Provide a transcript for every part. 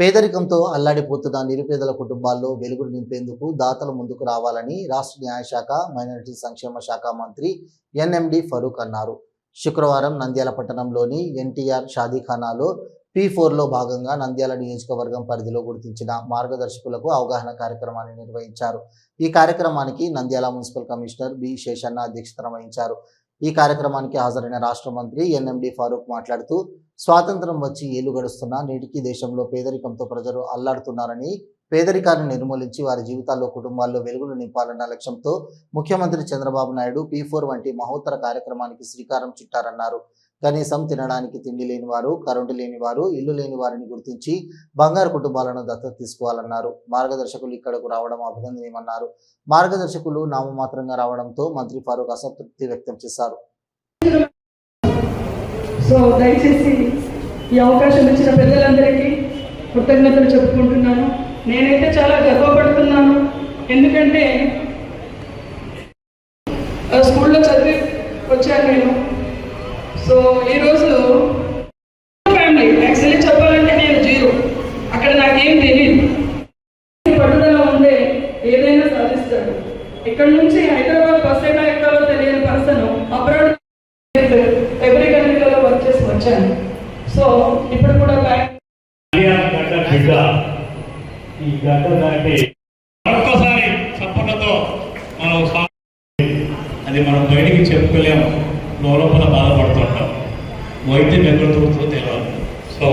పేదరికంతో అల్లాడిపోతున్న నిరుపేదల కుటుంబాల్లో వెలుగులు నింపేందుకు దాతలు ముందుకు రావాలని రాష్ట్ర న్యాయశాఖ మైనారిటీ సంక్షేమ శాఖ మంత్రి ఎన్ఎండి ఫరూక్ అన్నారు. శుక్రవారం నంద్యాల పట్టణంలోని ఎన్టీఆర్ షాదీఖానాలో పి ఫోర్లో భాగంగా నంద్యాల నియోజకవర్గం పరిధిలో గుర్తించిన మార్గదర్శకులకు అవగాహన కార్యక్రమాన్ని నిర్వహించారు. ఈ కార్యక్రమానికి Nandyal municipal commissioner B Seshanna అధ్యక్షతన వహించారు. ఈ కార్యక్రమానికి హాజరైన రాష్ట్ర మంత్రి ఎన్ఎండి ఫారూక్ మాట్లాడుతూ స్వాతంత్రం వచ్చి ఏళ్ళు గడుస్తున్నా నేటికి దేశంలో పేదరికంతో ప్రజలు అల్లాడుతున్నారని పేదరికాన్ని నిర్మూలించి వారి జీవితాల్లో కుటుంబాల్లో వెలుగులు నింపాలన్న లక్ష్యంతో ముఖ్యమంత్రి చంద్రబాబు నాయుడు పీ ఫోర్ వంటి మహోత్తర కార్యక్రమానికి శ్రీకారం చుట్టారన్నారు. కనీసం తినడానికి తిండి లేని వారు కరెంటు లేని వారు ఇల్లు లేని వారిని గుర్తించి బంగారు కుటుంబాలను దత్తత తీసుకోవాలన్నారు. మార్గదర్శకులు ఇక్కడకు రావడం అభినందనీయమన్నారు. మార్గదర్శకులు నామమాత్రంగా రావడంతో మంత్రి ఫారూక్ అసంతృప్తి వ్యక్తం చేశారు. సో దయచేసి ఈ అవకాశం ఇచ్చిన పెద్దలందరికీ కృతజ్ఞతలు చెప్పుకుంటున్నాను. నేనైతే చాలా గర్వపడుతున్నాను. ఎందుకంటే స్కూల్లో చదివి వచ్చాను నేను. సో ఈరోజు ఫ్యామిలీ యాక్చువల్లీ చెప్పాలంటే నేను జీరో. అక్కడ నాకేం తెలియదు పట్టుదల ఉండే ఏదైనా సాధిస్తాడు. ఇక్కడ నుంచి హైదరాబాద్ బస్ ఎలా ఎక్కాలో తెలియని పర్సన్ అబ్రాడ్ ఎవ్రీ కంట్రీలో వర్క్ చేసి వచ్చాను. సో ఇప్పుడు కూడా ఈ గడ్డ దాటి మరొకసారి చప్పట్లతో మనం అది మనం బయటికి చెప్పుకోలేము. లోపల బాధపడుతుంటాం. వైద్యం ఎక్కడ దొరుకుతుందో తెలియాలి సో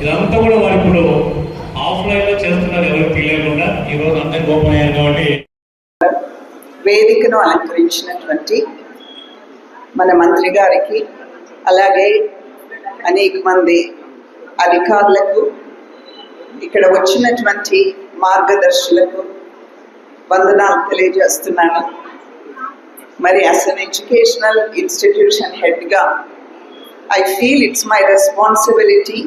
ఇదంతా కూడా వారు ఇప్పుడు ఆఫ్లైన్లో చేస్తున్నారు. ఎవరికి తెలియకుండా ఈరోజు అందరికి ఓపెన్ అయ్యారు కాబట్టి. వేదికను అలంకరించినటువంటి మన మంత్రి గారికి అలాగే అనేక మంది అధికారులకు ఇక్కడ వచ్చినటువంటి మార్గదర్శులకు వందనాలు తెలియజేస్తున్నాను. మరి అస్ అన్ ఎడ్యుకేషనల్ ఇన్స్టిట్యూషన్ హెడ్గా I feel it's my responsibility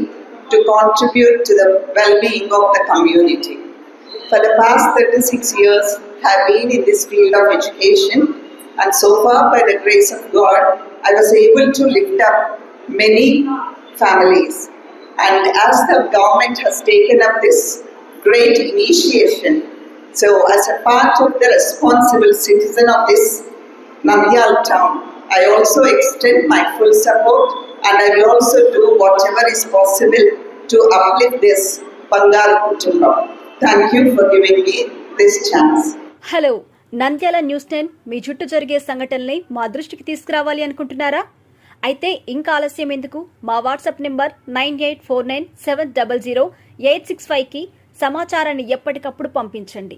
to contribute to the well-being of the community. For the past 36 years, have been in this field of education, and so far, by the grace of God, I was able to lift up many families. And as the government has taken up this great initiation, so as a part of the responsible citizen of this Namyal town. I also extend my full support and I will also do whatever is possible to uplift this Bangal Kutumbam. Thank you for giving me this chance. Hello Nandyal news ten మీ చుట్టూ జరిగే సంఘటనల్ని మా దృష్టికి తీసుకురావాలి అనుకుంటున్నారా అయితే ఇంకా ఆలస్యం ఎందుకు మా WhatsApp number nine eight four nine seven double zero eight six ఫైవ్కి సమాచారాన్ని ఎప్పటికప్పుడు పంపించండి